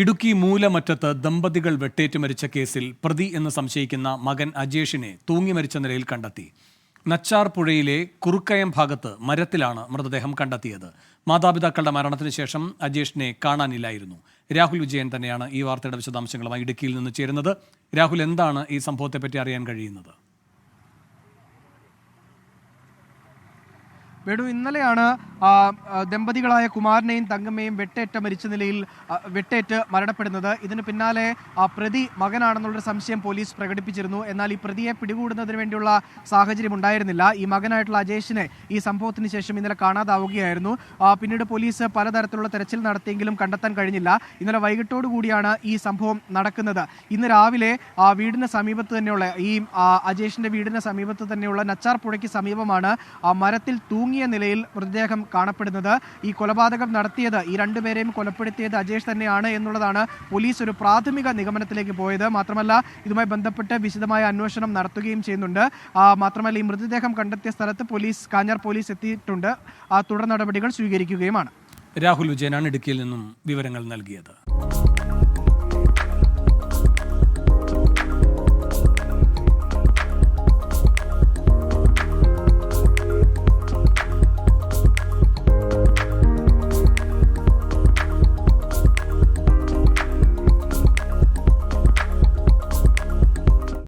ഇടുക്കി മൂലമറ്റത്ത് ദമ്പതികൾ വെട്ടേറ്റ് മരിച്ച കേസിൽ പ്രതി എന്ന് സംശയിക്കുന്ന മകൻ അജേഷിനെ തൂങ്ങി മരിച്ച നിലയിൽ കണ്ടെത്തി. നച്ചാർ പുഴയിലെ കുറുക്കയം ഭാഗത്ത് മരത്തിലാണ് മൃതദേഹം കണ്ടെത്തിയത്. മാതാപിതാക്കളുടെ മരണത്തിന് ശേഷം അജേഷിനെ കാണാനില്ലായിരുന്നു. രാഹുൽ വിജയൻ തന്നെയാണ് ഈ വാർത്തയുടെ വിശദാംശങ്ങളുമായി ഇടുക്കിയിൽ നിന്ന് ചേരുന്നത്. രാഹുൽ എന്താണ് ഈ സംഭവത്തെപ്പറ്റി അറിയാൻ കഴിയുന്നത്? വേണു ഇന്നലെയാണ് ദമ്പതികളായ കുമാരനെയും തങ്കമ്മയും വെട്ടേറ്റ മരിച്ച നിലയിൽ വെട്ടേറ്റ് മരണപ്പെടുന്നത്. ഇതിന് പിന്നാലെ പ്രതി മകനാണെന്നുള്ളൊരു സംശയം പോലീസ് പ്രകടിപ്പിച്ചിരുന്നു. എന്നാൽ ഈ പ്രതിയെ പിടികൂടുന്നതിന് വേണ്ടിയുള്ള സാഹചര്യം ഉണ്ടായിരുന്നില്ല. ഈ മകനായിട്ടുള്ള അജേഷിനെ ഈ സംഭവത്തിന് ശേഷം ഇന്നലെ കാണാതാവുകയായിരുന്നു. പിന്നീട് പോലീസ് പലതരത്തിലുള്ള തെരച്ചിൽ നടത്തിയെങ്കിലും കണ്ടെത്താൻ കഴിഞ്ഞില്ല. ഇന്നലെ വൈകിട്ടോടു കൂടിയാണ് ഈ സംഭവം നടക്കുന്നത്. ഇന്ന് രാവിലെ ആ വീടിന് സമീപത്ത് തന്നെയുള്ള ഈ അജേഷിന്റെ വീടിന് സമീപത്ത് തന്നെയുള്ള നച്ചാർ പുഴയ്ക്ക് സമീപമാണ് മരത്തിൽ തൂങ്ങിയ നിലയിൽ മൃതദേഹം കാണപ്പെടുന്നത് ഈ കൊലപാതകം നടത്തിയത് ഈ രണ്ടുപേരെയും കൊലപ്പെടുത്തിയത് അജേഷ് തന്നെയാണ് എന്നുള്ളതാണ് പോലീസ് ഒരു പ്രാഥമിക നിഗമനത്തിലേക്ക് പോയത്. മാത്രമല്ല ഇതുമായി ബന്ധപ്പെട്ട് വിശദമായ അന്വേഷണം നടത്തുകയും ചെയ്യുന്നുണ്ട്. മാത്രമല്ല ഈ മൃതദേഹം കണ്ടെത്തിയ സ്ഥലത്ത് പോലീസ് കാഞ്ഞാർ പോലീസ് എത്തിയിട്ടുണ്ട്. തുടർ നടപടികൾ സ്വീകരിക്കുകയുമാണ്. രാഹുൽ വിജയനാണ് ഇടുക്കിയിൽ നിന്നും വിവരങ്ങൾ നൽകിയത്.